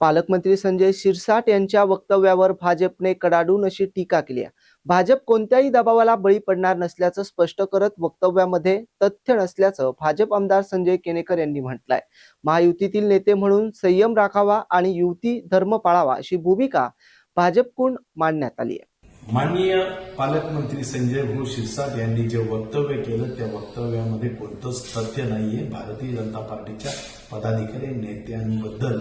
पालकमंत्री संजय शिरसाट यांच्या वक्तव्यावर भाजपने कडाडून अशी टीका केली आहे. भाजप कोणत्याही दबावाला बळी पडणार नसल्याचं स्पष्ट करत वक्तव्यामध्ये तथ्य नसल्याचं भाजप आमदार संजय केनेकर यांनी म्हटलंय. महायुतीतील नेते म्हणून संयम राखावा आणि युती धर्म पाळावा अशी भूमिका भाजपकडून मांडण्यात आली आहे. माननीय पालकमंत्री संजय भाऊ शिरसाट यांनी जे वक्तव्य केलं त्या वक्तव्यामध्ये कोणतंच तथ्य नाहीये. भारतीय जनता पार्टीच्या पदाधिकारी नेत्यांबद्दल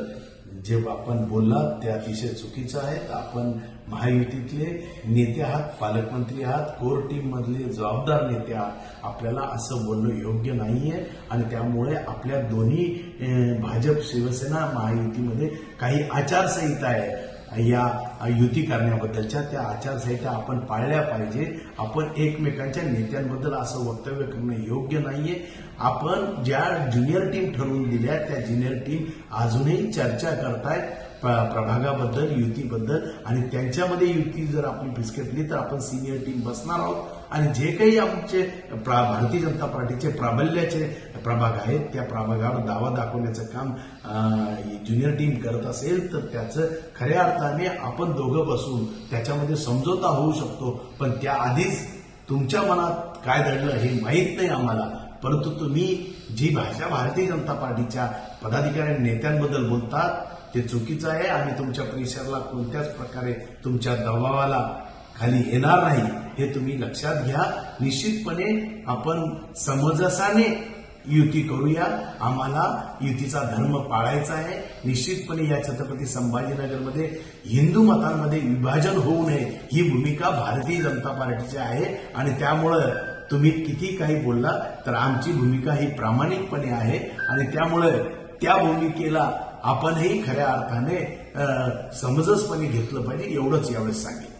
जे आपण बोललात ते अतिशय चुकीचं आहे. आपण महायुतीतले नेते आहात पालकमंत्री आहात कोर टीम मधले जबाबदार नेते आहात. आपल्याला असं बोलणं योग्य नाहीये आणि त्यामुळे आपल्या दोन्ही भाजप शिवसेना महायुतीमध्ये काही आचारसंहिता आहे. या युती करण्याबद्दलच्या त्या आचारसंहिता आपण पाळल्या पाहिजे. आपण एकमेकांच्या नेत्यांबद्दल असं वक्तव्य करणं योग्य नाहीये. आपण ज्या ज्युनियर टीम ठरवून दिल्या त्या ज्युनियर टीम अजूनही चर्चा करतायत. प्रभागाबद्दल युतीबद्दल आणि त्यांच्यामध्ये युती जर आपली फिसकटली तर आपण सिनियर टीम बसणार आहोत. आणि जे काही आमचे प्रा- भारतीय जनता पार्टीचे प्राबल्याचे प्रभाग आहेत त्या प्रभागावर दावा दाखवण्याचं काम ज्युनियर टीम करत असेल तर त्याचं खऱ्या अर्थाने आपण दोघं बसून त्याच्यामध्ये समझोता होऊ शकतो. पण त्याआधीच तुमच्या मनात काय दडलं हे माहीत नाही आम्हाला. परंतु तुम्ही जी भाषा भारतीय जनता पार्टीच्या पदाधिकारी नेत्यांबद्दल बोलतात ते चुकीचं आहे आणि तुमच्या परिसराला कोणत्याच प्रकारे तुमच्या दबावाला खाली येणार नाही हे तुम्ही लक्षात घ्या. निश्चितपणे आपण समजसाने युती करूया. आम्हाला युतीचा धर्म पाळायचा आहे. निश्चितपणे या छत्रपती संभाजीनगरमध्ये हिंदू मतांमध्ये विभाजन होऊ नये ही भूमिका भारतीय जनता पार्टीची आहे. आणि त्यामुळं तुम्ही किती काही बोलला तर आमची भूमिका ही प्रामाणिकपणे आहे. आणि त्यामुळे त्या भूमिकेला आपणही खऱ्या अर्थाने समजसपणे घेतलं पाहिजे एवढंच यावेळेस सांगेन.